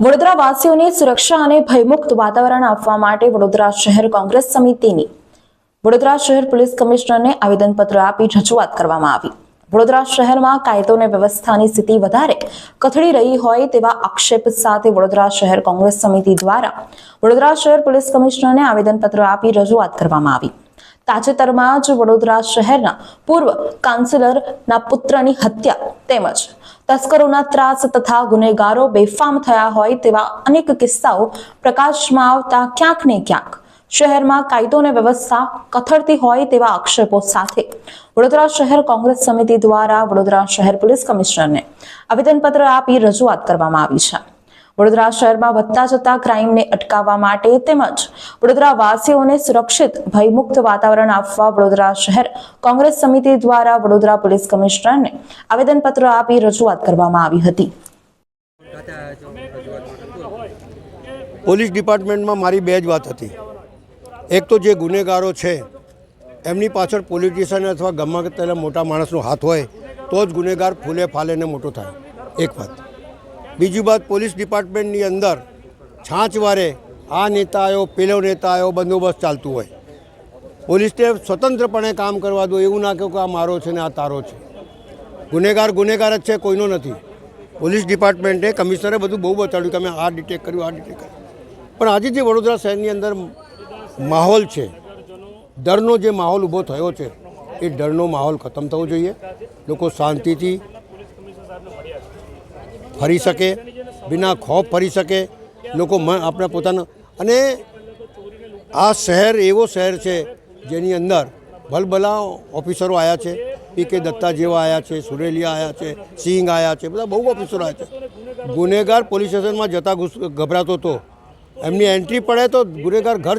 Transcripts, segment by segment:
વડોદરા વાસીઓને સુરક્ષા અને ભયમુક્ત વાતાવરણ આપવા માટે વડોદરા શહેર કોંગ્રેસ સમિતિની વડોદરા શહેર પોલીસ કમિશનરને આવેદનપત્ર આપી રજૂઆત કરવામાં આવી. વડોદરા શહેરમાં કાયદો અને વ્યવસ્થાની સ્થિતિ વધારે કથળી રહી હોય તેવા આક્ષેપ સાથે વડોદરા શહેર કોંગ્રેસ સમિતિ દ્વારા વડોદરા શહેર પોલીસ કમિશનરને આવેદનપત્ર આપી રજૂઆત કરવામાં આવી. તાજેતરમાં જ વડોદરા શહેરના પૂર્વ કાઉન્સિલરના પુત્રની હત્યા તેમજ તસ્કરોના ત્રાસ તથા ગુનેગારો બેફામ થયા હોય તેવા અનેક કિસ્સાઓ પ્રકાશમાં આવતા ક્યાંક ને ક્યાંક શહેરમાં કાયદો અને વ્યવસ્થા કથળતી હોય તેવા આક્ષેપો સાથે વડોદરા શહેર કોંગ્રેસ સમિતિ દ્વારા વડોદરા શહેર પોલીસ કમિશનરને આવેદનપત્ર આપી રજૂઆત કરવામાં આવી છે. વડોદરા શહેરમાં વધતા જતા ક્રાઇમને અટકાવવા માટે તેમજ વડોદરા વાસીઓને સુરક્ષિત, ભયમુક્ત વાતાવરણ આપવા વડોદરા શહેર કોંગ્રેસ સમિતિ દ્વારા વડોદરા પોલીસ કમિશનરને આવેદનપત્ર આપી રજૂઆત કરવામાં આવી હતી. પોલીસ ડિપાર્ટમેન્ટમાં મારી બે જ વાત હતી. એક તો જે ગુનેગારો છે, એમની પાછળ પોલિટિશિયન અથવા ગમે તેના મોટા માણસનો હાથ હોય, તો જ ગુનેગાર ફૂલે ફાલેને મોટો થાય. એક વાત. બીજી બાદ પોલીસ ડિપાર્ટમેન્ટની અંદર છાંચવારે આ નેતા આવ્યો પેલો નેતા આવ્યો બંદોબસ્ત ચાલતું હોય. પોલીસને સ્વતંત્રપણે કામ કરવા દો એવું ના કહ્યું કે આ મારો છે ને આ તારો છે. ગુનેગાર ગુનેગાર જ છે, કોઈનો નથી. પોલીસ ડિપાર્ટમેન્ટે કમિશનરે બધું બહુ બતાડ્યું કે અમે આ ડિટેક્ટ કર્યું, આ ડિટેક્ટ કર્યું. પણ આજે જે વડોદરા શહેરની અંદર માહોલ છે, ડરનો જે માહોલ ઊભો થયો છે, એ ડરનો માહોલ ખતમ થવો જોઈએ. લોકો શાંતિથી ફરી શકે બિના ખોફ ફરી શકે, લોકો આપણા પોતાના, અને આ શહેર એવો શહેર છે જેની અંદર ભલભલા ઓફિસરો આવ્યા છે, પી કે દત્તા જેવા આવ્યા છે, સુરેલિયા આવ્યા છે સિંહ આવ્યા છે, બધા બહુ ઓફિસરો આવ્યા છે. ગુનેગાર પોલીસ સ્ટેશનમાં જતા ગભરાતો હતો એમની એન્ટ્રી પડે તો ગુનેગાર ઘર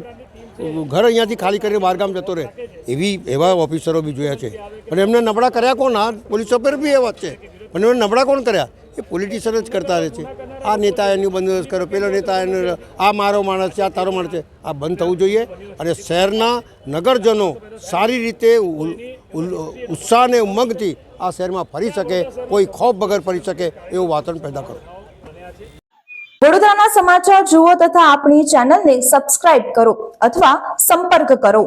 ઘર અહીંયાથી ખાલી કરીને બહારગામ જતો રહે, એવી, એવા ઓફિસરો બી જોયા છે. અને એમને નબળા કર્યા કોણ? આ પોલીસ ઓફિસર બી એવા છે. પણ એમને નબળા કોણ કર્યા? એ પોલિટિશિયન જ કરતા રહે છે. આ નેતા એનું બંદોબસ્ત કરો પેલો નેતા એનો આ મારો માણસ છે, આ તારો માણસ છે. આ બંધ થવું જોઈએ અને શહેરના નગરજનો સારી રીતે ઉત્સાહ અને ઉમંગથી આ શહેરમાં ફરી શકે, કોઈ ખોફ વગર ફરી શકે એવું વાતાવરણ પેદા કરો. વડોદરાના સમાચાર જુઓ તથા આપણી ચેનલને સબસ્ક્રાઇબ કરો અથવા સંપર્ક કરો.